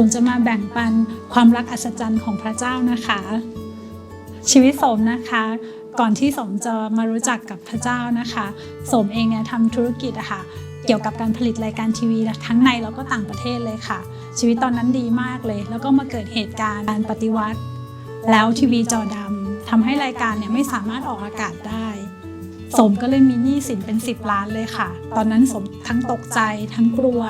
สมจะมาแบ่งปันความรักอัศจรรย์ของพระเจ้านะคะ ชีวิตสมนะคะก่อนที่สมจะมารู้จักกับพระเจ้านะคะสมเองเนี่ยทำธุรกิจอะค่ะเกี่ยวกับการผลิตรายการทีวีทั้งในแล้วก็ต่างประเทศเลยค่ะ ชีวิตตอนนั้นดีมากเลย แล้วก็มาเกิดเหตุการณ์การปฏิวัติ แล้วทีวีจอดำทำให้รายการเนี่ยไม่สามารถออกอากาศได้ สมก็เลยมีหนี้สินเป็น 10 ล้านเลยค่ะ ตอนนั้นสมทั้งตกใจทั้งกลัว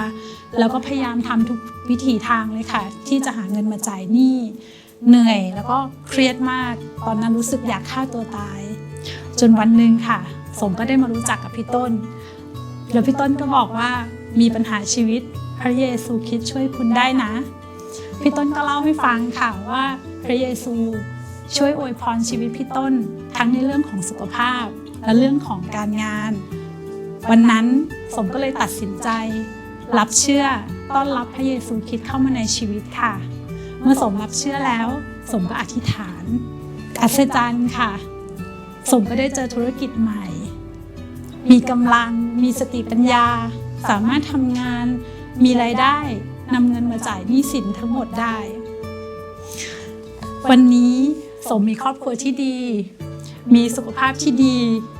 แล้วก็พยายามทำทุกวิถีทางเลยค่ะ ที่จะหาเงินมาจ่ายหนี้เหนื่อยแล้วก็เครียดมาก ตอนนั้นรู้สึกอยากฆ่าตัวตาย จนวันหนึ่งค่ะ สมก็ได้มารู้จักกับพี่ต้น แล้วพี่ต้นก็บอกว่ามีปัญหาชีวิตพระเยซูคริดช่วยคุณได้นะ พี่ต้นก็เล่าให้ฟังค่ะว่าพระเยซูช่วยอวยพรชีวิตพี่ต้น ทั้งในเรื่องของสุขภาพ และเรื่องของการงาน วันนั้นสมก็เลยตัดสินใจ รับเชื่อต้อนรับพระเยซูคริดเข้ามาในชีวิตค่ะ เมื่อสมรับเชื่อแล้ว สมก็อธิษฐานอัศจรรย์ค่ะ สมก็ได้เจอธุรกิจใหม่ มีกำลังมีสติปัญญา สามารถทำงานมีรายได้นำเงินมาจ่ายหนี้สินทั้งหมดได้ วันนี้สมมีครอบครัวที่ดี มีสุขภาพที่ดี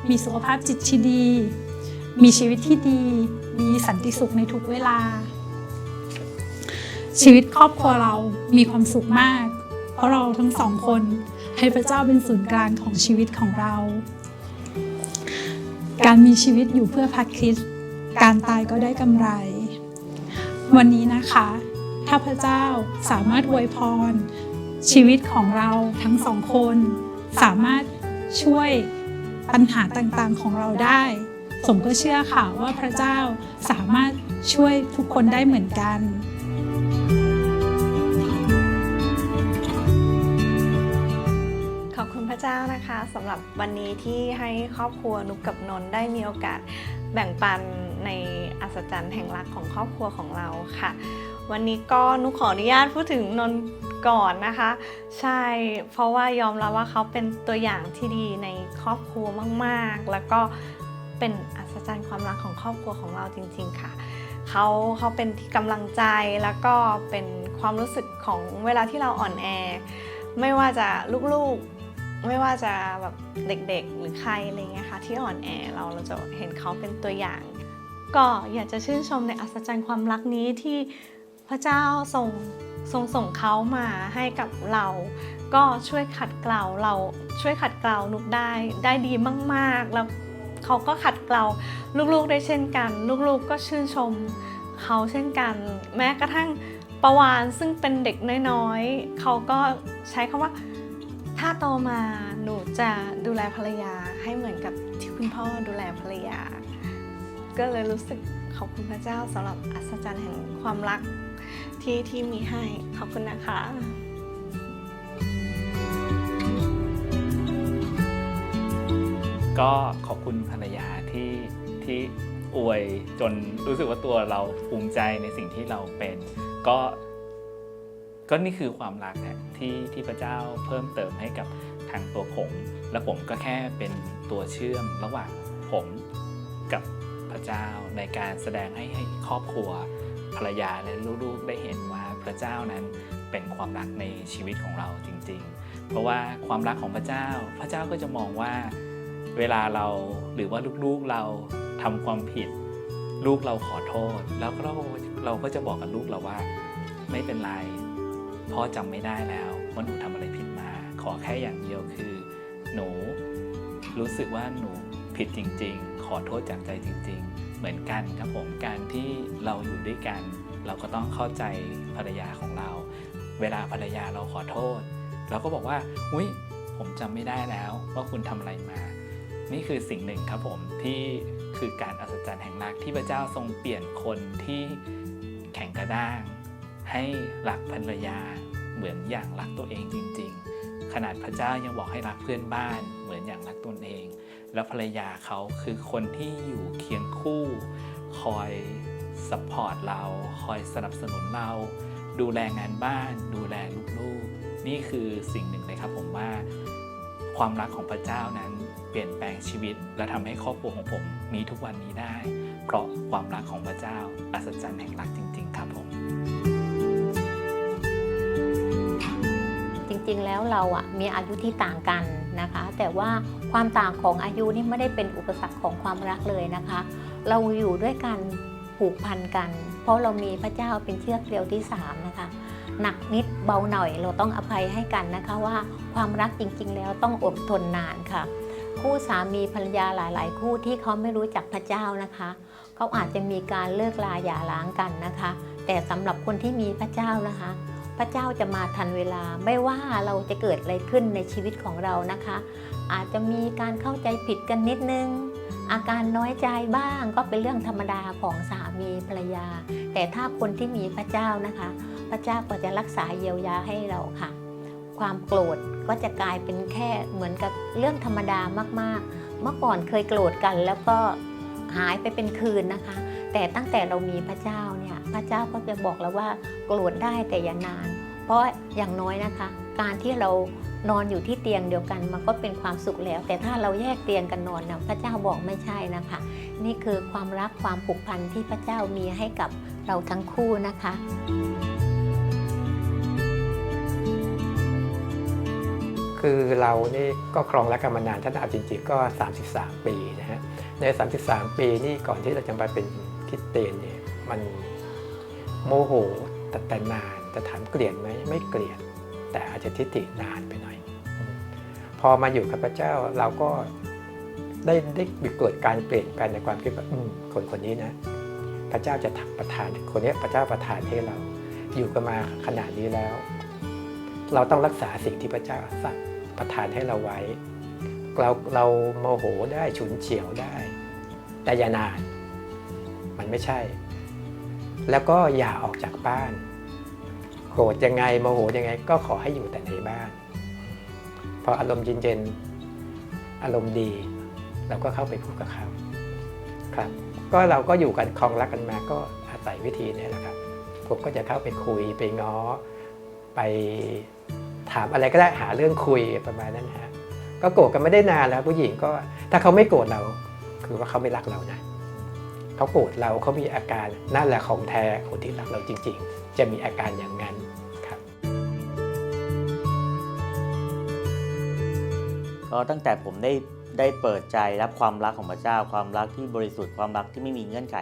มีสุขภาพจิตที่ดี มีชีวิตที่ดี มีสันติสุขในทุกเวลา ชีวิตครอบครัวเรามีความสุขมาก เพราะเราทั้งสองคนให้พระเจ้าเป็นศูนย์กลางของชีวิตของเรา การมีชีวิตอยู่เพื่อพระคริสต์การตายก็ได้กำไร วันนี้นะคะ ถ้าพระเจ้าสามารถอวยพร ชีวิตของเราทั้งสองคน สามารถ ช่วยปัญหาต่างๆของเราได้ สมก็เชื่อค่ะว่าพระเจ้าสามารถช่วยทุกคนได้เหมือนกันขอบคุณพระเจ้านะคะสำหรับวันนี้ที่ให้ครอบครัวนุกกับนนได้มีโอกาสแบ่งปันในอัศจรรย์แห่งรักของครอบครัวของเราค่ะ วันนี้ก็นุกขออนุญาตพูดถึงนน ก่อนนะคะ ใช่เพราะว่ายอมรับว่าเขาเป็นตัวอย่างที่ดีในครอบครัวมากๆ แล้วก็เป็นอัศจรรย์ความรักของครอบครัวของเราจริง ๆ ค่ะเขาเขาเป็นที่กำลังใจแล้วก็เป็นความรู้สึกของเวลาที่เราอ่อนแอ ไม่ว่าจะลูกๆไม่ว่าจะแบบเด็กๆ หรือใครอะไรเงี้ยค่ะที่อ่อนแอเราเราจะเห็นเขาเป็นตัวอย่าง ก็อยากจะชื่นชมในอัศจรรย์ความรักนี้ที่พระเจ้าทรง ทรงส่งเขามาให้กับเรา ก็ช่วยขัดเกลาเราช่วยขัดเกลานุกได้ได้ดีมาก ๆ แล้วเขาก็ขัดเกลาลูกๆได้เช่นกัน ลูกๆก็ชื่นชมเขาเช่นกัน แม้กระทั่งประวานซึ่งเป็นเด็กน้อยๆเขาก็ใช้คำว่าถ้าโตมาหนูจะดูแลภรรยาให้เหมือนกับที่คุณพ่อดูแลภรรยา ก็เลยรู้สึกขอบคุณพระเจ้าสำหรับอัศจรรย์แห่งความรัก ที่ที่มีให้ ขอบคุณนะคะก็ขอบคุณภรรยาที่ที่อวยจนรู้สึกว่าตัวเราภูมิใจในสิ่งที่เราเป็น ก็ก็นี่คือความรักอะที่ที่พระเจ้าเพิ่มเติมให้กับทางตัวผม และผมก็แค่เป็นตัวเชื่อมระหว่างผมกับพระเจ้าในการแสดงให้ให้ครอบครัว ภรรยาและลูกๆ ได้เห็นว่าพระเจ้านั้นเป็นความรักในชีวิตของเราจริง ๆ เพราะว่าความรักของพระเจ้า พระเจ้าก็จะมองว่าเวลาเราหรือว่าลูกๆเราทำความผิด ลูกเราขอโทษ แล้วก็เราเราก็จะบอกกับลูกเราว่า ไม่เป็นไรพ่อจำไม่ได้แล้วว่าหนูทำอะไรผิดมา ขอแค่อย่างเดียวคือ หนูรู้สึกว่าหนูผิดจริง ๆ ขอโทษจากใจจริง ๆ เหมือนกันครับผมการที่ กัน เราก็ต้องเข้าใจภรรยาของเรา เวลาภรรยาเราขอโทษ เราก็บอกว่าอุ้ยผมจำไม่ได้แล้วว่าคุณทำอะไรมา นี่คือสิ่งหนึ่งครับผมที่คือการอัศจรรย์แห่งรักที่พระเจ้าทรงเปลี่ยนคนที่แข็งกระด้าง ให้รักภรรยาเหมือนอย่างรักตัวเองจริง ๆ ขนาดพระเจ้ายังบอกให้รักเพื่อนบ้านเหมือนอย่างรักตนเอง แล้วภรรยาเขาคือคนที่อยู่เคียงคู่คอย สปอร์ตเราคอยสนับสนุนเรา ดูแลงานบ้าน ดูแลลูกๆ นี่คือสิ่งหนึ่งเลยครับผมว่าความรักของพระเจ้านั้นเปลี่ยนแปลงชีวิต และทำให้ครอบครัวของผมมีทุกวันนี้ได้ เพราะความรักของพระเจ้า อัศจรรย์แห่งรักจริง ๆ ครับผม จริงๆแล้วเราอะมีอายุที่ต่างกันนะคะ แต่ว่าความต่างของอายุนี่ไม่ได้เป็นอุปสรรคของความรักเลยนะคะ เราอยู่ด้วยกัน ผูกพันกัน เพราะเรามีพระเจ้าเป็นเชือกเกลียวที่สามนะคะหนักนิดเบาหน่อยเราต้องอภัยให้กันนะคะว่าความรักจริงๆ แล้วต้องอดทนนานค่ะ คู่สามีภรรยาหลาย ๆ คู่ที่เขาไม่รู้จักพระเจ้านะคะเขาอาจจะมีการเลิกลาหย่าร้างกันนะคะ แต่สำหรับคนที่มีพระเจ้านะคะ พระเจ้าจะมาทันเวลาไม่ว่าเราจะเกิดอะไรขึ้นในชีวิตของเรานะคะ อาจจะมีการเข้าใจผิดกันนิดนึง อาการน้อยใจบ้างก็เป็นเรื่องธรรมดาของสามีภรรยา แต่ถ้าคนที่มีพระเจ้านะคะ พระเจ้าก็จะรักษาเยียวยาให้เราค่ะ ความโกรธก็จะกลายเป็นแค่เหมือนกับเรื่องธรรมดามากๆ เมื่อก่อนเคยโกรธกันแล้วก็หายไปเป็นคืนนะคะ แต่ตั้งแต่เรามีพระเจ้าเนี่ยพระเจ้าก็จะบอกเราว่าโกรธได้แต่อย่านาน เพราะอย่างน้อยนะคะ การที่เรา นอนอยู่ที่เตียงเดียวกันมันก็เป็นความสุขแล้ว แต่ถ้าเราแยกเตียงกันนอนนะพระเจ้าบอกไม่ใช่นะคะ นี่คือความรักความผูกพันที่พระเจ้ามีให้กับเราทั้งคู่นะคะคือเรานี่ก็ครองรักกันมานานถ้าเอาจริงๆก็ 33 ปีนะฮะใน 33 ปีนี่ก่อนที่เราจะมาเป็นคิดเตียนเนี่ยมันโมโหแต่แต่นานจะถามเกลียดไหมไม่เกลียด แต่อาจจะทิฏฐินานไปหน่อย อมาอยู่กับพระเจ้าเราก็ได้ได้เกิดการเปลี่ยนแปลงในความคิดว่าคนคนนี้นะ พระเจ้าจะถักประทานคนนี้พระเจ้าประทานให้เรา อยู่กันมาขนาดนี้แล้ว เราต้องรักษาสิ่งที่พระเจ้าสั่งประทานให้เราไว้ เราเราโมโหได้ฉุนเฉียวได้ แต่อย่านาน มันไม่ใช่ แล้วก็อย่าออกจากบ้านโกรธยังไงโมโหยังไง ก็ขอให้อยู่แต่ในบ้าน พออารมณ์เย็นๆอารมณ์ดี เราก็เข้าไปพูดกับเขาครับ ก็เราก็อยู่กันคลองรักกันมาก็อาศัยวิธีนี้แหละครับ ผมก็จะเข้าไปคุยไปง้อไปถามอะไรก็ได้หาเรื่องคุยประมาณนั้นนะฮะก็โกรธกันไม่ได้นานแล้ว ผู้หญิงก็ถ้าเขาไม่โกรธเรา คือว่าเขาไม่รักเรานะเขาโกรธเราเขามีอาการนั่นแหละของแท้คนที่รักเราจริง ๆ จะมีอาการอย่างนั้น ก็ตั้งแต่ผมได้ได้เปิดใจรับความรักของพระเจ้า ความรักที่บริสุทธิ์ความรักที่ไม่มีเงื่อนไข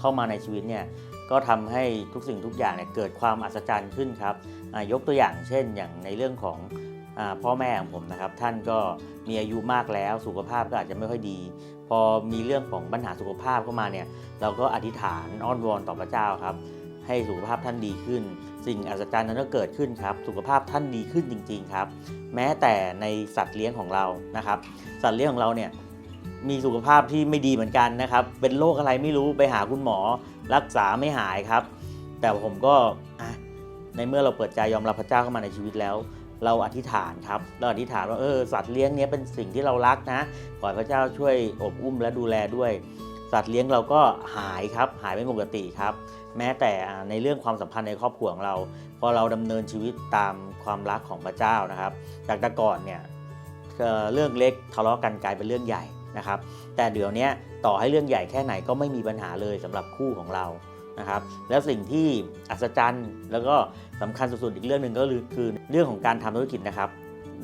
เข้ามาในชีวิตเนี่ยก็ทำให้ทุกสิ่งทุกอย่างเนี่ยเกิดความอัศจรรย์ขึ้นครับยกตัวอย่างเช่นอย่างในเรื่องของอพ่อแม่ของผมนะครับ ท่านก็มีอายุมากแล้วสุขภาพก็อาจจะไม่ค่อยดี พอมีเรื่องของปัญหาสุขภาพเข้ามาเนี่ยเราก็อธิษฐานอ้อนวอนต่อพระเจ้าครับ ให้สุขภาพท่านดีขึ้น สิ่งอัศจรรย์นั้นก็เกิดขึ้นครับ สุขภาพท่านดีขึ้นจริง ๆ ครับ แม้แต่ในสัตว์เลี้ยงของเรานะครับ สัตว์เลี้ยงของเราเนี่ยมีสุขภาพที่ไม่ดีเหมือนกันนะครับ เป็นโรคอะไรไม่รู้ไปหาคุณหมอ รักษาไม่หายครับ แต่ผมก็ในเมื่อเราเปิดใจยอมรับพระเจ้าเข้ามาในชีวิตแล้ว เราอธิษฐานครับเราอธิษฐานว่าเออสัตว์เลี้ยงเนี้ยเป็นสิ่งที่เรารักนะขอพระเจ้าช่วยอบอุ้มและดูแลด้วย สัตว์เลี้ยงเราก็หายครับหายเป็นปกติครับ แม้แต่ในเรื่องความสัมพันธ์ในครอบครัวของเรา พอเราดำเนินชีวิตตามความรักของพระเจ้านะครับ จากแต่ก่อนเนี่ยเรื่องเล็กทะเลาะกันกลายเป็นเรื่องใหญ่นะครับ แต่เดี๋ยวนี้ต่อให้เรื่องใหญ่แค่ไหนก็ไม่มีปัญหาเลยสำหรับคู่ของเรานะครับ แล้วสิ่งที่อัศจรรย์แล้วก็สำคัญสุดๆอีกเรื่องหนึ่งก็คือคือเรื่องของการทำธุรกิจนะครับ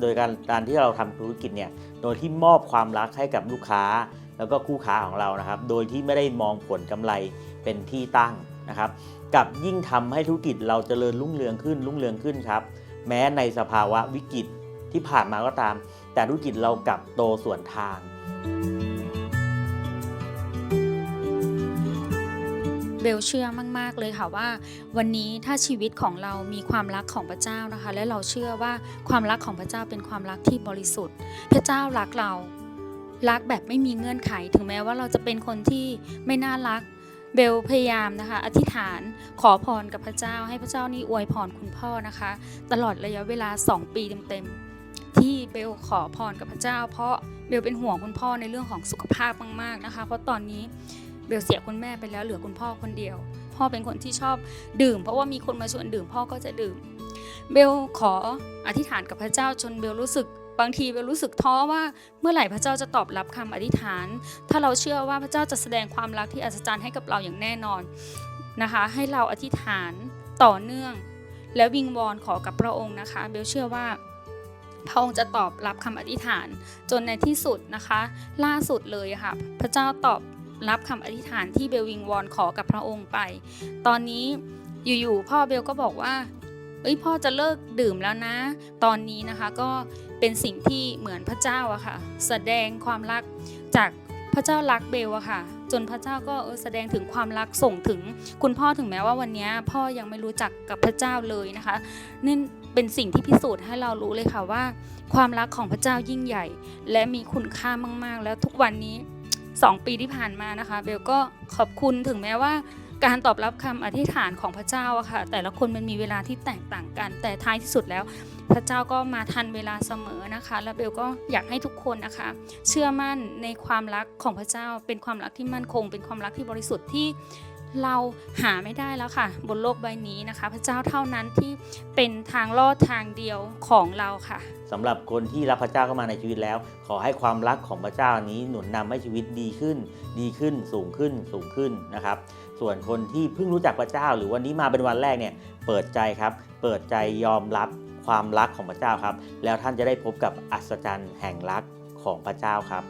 โดยการการที่เราทำธุรกิจเนี่ยโดยที่มอบความรักให้กับลูกค้า แล้วก็คู่ค้าของเรานะครับ โดยที่ไม่ได้มองผลกำไรเป็นที่ตั้งนะครับ กับยิ่งทำให้ธุรกิจเราจเจริญรุ่งเรืองขึ้นรุ่งเรืองขึ้นครับ แม้ในสภาวะวิกฤตที่ผ่านมาก็ตาม แต่ธุรกิจเรากลับโตส่วนทางเบลเชื่อมาก ๆ เลยค่ะว่า วันนี้ถ้าชีวิตของเรามีความรักของพระเจ้านะคะ และเราเชื่อว่าความรักของพระเจ้าเป็นความรักที่บริสุทธิ์ พระเจ้ารักเรา รักแบบไม่มีเงื่อนไข ถึงแม้ว่าเราจะเป็นคนที่ไม่น่ารัก เบลพยายามนะคะ อธิษฐานขอพรกับพระเจ้า ให้พระเจ้านี่อวยพรคุณพ่อนะคะ ตลอดระยะเวลา 2 ปีเต็มๆที่เบลขอพรกับพระเจ้า เพราะเบลเป็นห่วงคุณพ่อในเรื่องของสุขภาพมากๆนะคะ เพราะตอนนี้เบลเสียคุณแม่ไปแล้วเหลือคุณพ่อคนเดียว พ่อเป็นคนที่ชอบดื่ม เพราะว่ามีคนมาชวนดื่มพ่อก็จะดื่ม เบลขออธิษฐานกับพระเจ้าจนเบลรู้สึก บางทีเบลรู้สึกท้อว่าเมื่อไหร่พระเจ้าจะตอบรับคำอธิษฐาน ถ้าเราเชื่อว่าพระเจ้าจะแสดงความรักที่อัศจรรย์ให้กับเราอย่างแน่นอนนะคะ ให้เราอธิษฐานต่อเนื่อง และวิงวอนขอกับพระองค์นะคะ เบลเชื่อว่าพระองค์จะตอบรับคำอธิษฐาน จนในที่สุดนะคะ ล่าสุดเลยค่ะ พระเจ้าตอบรับคำอธิษฐานที่เบลวิงวอนขอกับพระองค์ไป ตอนนี้อยู่ๆพ่อเบลก็บอกว่าเอ้ยพ่อจะเลิกดื่มแล้วนะ ตอนนี้นะคะก็ เป็นสิ่งที่เหมือนพระเจ้าอะค่ะ แสดงความรักจากพระเจ้ารักเบลอะค่ะ จนพระเจ้าก็เออแสดงถึงความรักส่งถึงคุณพ่อถึงแม้ว่าวันนี้พ่อยังไม่รู้จักกับพระเจ้าเลยนะคะนี่เป็นสิ่งที่พิสูจน์ให้เรารู้เลยค่ะว่า ความรักของพระเจ้ายิ่งใหญ่ และมีคุณค่ามากๆ แล้วทุกวันนี้2ปีที่ผ่านมานะคะเบลก็ขอบคุณถึงแม้ว่าการตอบรับคำอธิษฐานของพระเจ้าอะค่ะแต่ละคนมันมีเวลาที่แตกต่างกันแต่ท้ายที่สุดแล้ว พระเจ้าก็มาทันเวลาเสมอนะคะและเบลก็อยากให้ทุกคนนะคะ เชื่อมั่นในความรักของพระเจ้า เป็นความรักที่มั่นคง เป็นความรักที่บริสุทธิ์ที่เราหาไม่ได้แล้วค่ะ บนโลกใบนี้นะคะ พระเจ้าเท่านั้นที่เป็นทางลอดทางเดียวของเราค่ะสำหรับคนที่รับพระเจ้าเข้ามาในชีวิตแล้ว ขอให้ความรักของพระเจ้านี้หนุนนำให้ชีวิตดีขึ้น ดีขึ้นสูงขึ้นสูงขึ้นนะครับ ส่วนคนที่เพิ่งรู้จักพระเจ้า หรือวันนี้มาเป็นวันแรกเนี่ยเปิดใจครับ เปิดใจยอมรับ ความรักของพระเจ้าครับ แล้วท่านจะได้พบกับอัศจรรย์แห่งรักของพระเจ้าครับ